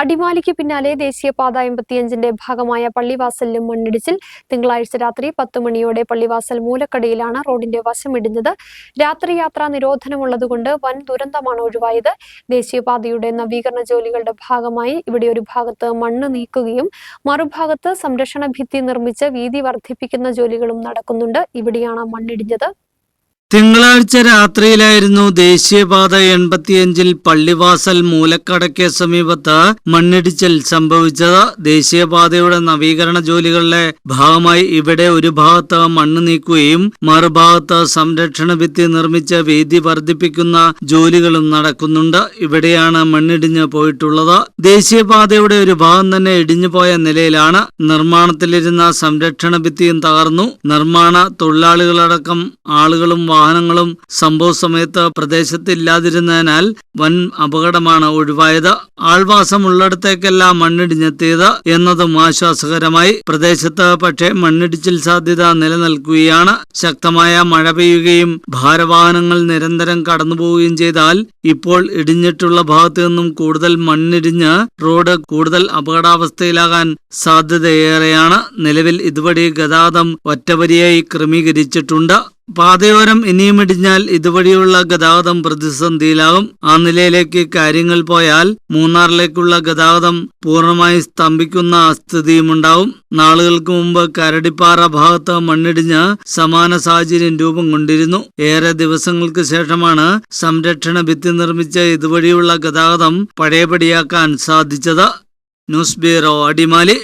അടിമാലിക്ക് പിന്നാലെ ദേശീയപാത എൺപത്തിയഞ്ചിന്റെ ഭാഗമായ പള്ളിവാസലിലും മണ്ണിടിച്ചിൽ. തിങ്കളാഴ്ച രാത്രി പത്ത് മണിയോടെ പള്ളിവാസൽ മൂലക്കടയിലാണ് റോഡിന്റെ വശമിടിഞ്ഞത് രാത്രി യാത്രാ നിരോധനമുള്ളതുകൊണ്ട് വൻ ദുരന്തമാണ് ഒഴിവായത്. ദേശീയപാതയുടെ നവീകരണ ജോലികളുടെ ഭാഗമായി ഇവിടെ ഒരു ഭാഗത്ത് മണ്ണ് നീക്കുകയും മറുഭാഗത്ത് സംരക്ഷണ ഭിത്തി നിർമ്മിച്ച് വീതി വർദ്ധിപ്പിക്കുന്ന ജോലികളും നടക്കുന്നുണ്ട്. ഇവിടെയാണ് മണ്ണിടിഞ്ഞത്. തിങ്കളാഴ്ച രാത്രിയിലായിരുന്നു ദേശീയപാത എൺപത്തിയഞ്ചിൽ പള്ളിവാസൽ മൂലക്കടയ്ക്ക് സമീപത്ത് മണ്ണിടിച്ചിൽ സംഭവിച്ചത്. ദേശീയപാതയുടെ നവീകരണ ജോലികളുടെ ഭാഗമായി ഇവിടെ ഒരു ഭാഗത്ത് മണ്ണ് നീക്കുകയും മറുഭാഗത്ത് സംരക്ഷണ ഭിത്തി നിർമ്മിച്ച് വീതി വർദ്ധിപ്പിക്കുന്ന ജോലികളും നടക്കുന്നുണ്ട്. ഇവിടെയാണ് മണ്ണിടിഞ്ഞ് പോയിട്ടുള്ളത്. ദേശീയപാതയുടെ ഒരു ഭാഗം തന്നെ ഇടിഞ്ഞുപോയ നിലയിലാണ്. നിർമ്മാണത്തിലിരുന്ന സംരക്ഷണ ഭിത്തിയും തകർന്നു. നിർമ്മാണ തൊഴിലാളികളടക്കം ആളുകളും വാഹനങ്ങളും സംഭവ സമയത്ത് പ്രദേശത്ത് ഇല്ലാതിരുന്നതിനാൽ വൻ അപകടമാണ് ഒഴിവായത്. ആൾവാസം ഉള്ളിടത്തേക്കെല്ലാം മണ്ണിടിഞ്ഞെത്തിയത് എന്നതും ആശ്വാസകരമായി. പ്രദേശത്ത് പക്ഷേ മണ്ണിടിച്ചിൽ സാധ്യത നിലനിൽക്കുകയാണ്. ശക്തമായ മഴ പെയ്യുകയും ഭാരവാഹനങ്ങൾ നിരന്തരം കടന്നുപോവുകയും ചെയ്താൽ ഇപ്പോൾ ഇടിഞ്ഞിട്ടുള്ള ഭാഗത്തു നിന്നും കൂടുതൽ മണ്ണിടിഞ്ഞ് റോഡ് കൂടുതൽ അപകടാവസ്ഥയിലാകാൻ സാധ്യതയേറെയാണ്. നിലവിൽ ഇതുവഴി ഗതാഗതം ഒറ്റവരിയായി ക്രമീകരിച്ചിട്ടുണ്ട്. പാതയോരം ഇനിയും ഇടിഞ്ഞാൽ ഇതുവഴിയുള്ള ഗതാഗതം പ്രതിസന്ധിയിലാകും. ആ നിലയിലേക്ക് കാര്യങ്ങൾ പോയാൽ മൂന്നാറിലേക്കുള്ള ഗതാഗതം പൂർണമായി സ്തംഭിക്കുന്ന സ്ഥിതിയുമുണ്ടാവും. നാളുകൾക്ക് മുമ്പ് കരടിപ്പാറ ഭാഗത്ത് മണ്ണിടിഞ്ഞ് സമാന സാഹചര്യം രൂപം കൊണ്ടിരുന്നു. ഏറെ ദിവസങ്ങൾക്ക് ശേഷമാണ് സംരക്ഷണ ഭിത്തി നിർമ്മിച്ച് ഇതുവഴിയുള്ള ഗതാഗതം പഴയപടിയാക്കാൻ സാധിച്ചത്. News bureau Adimali.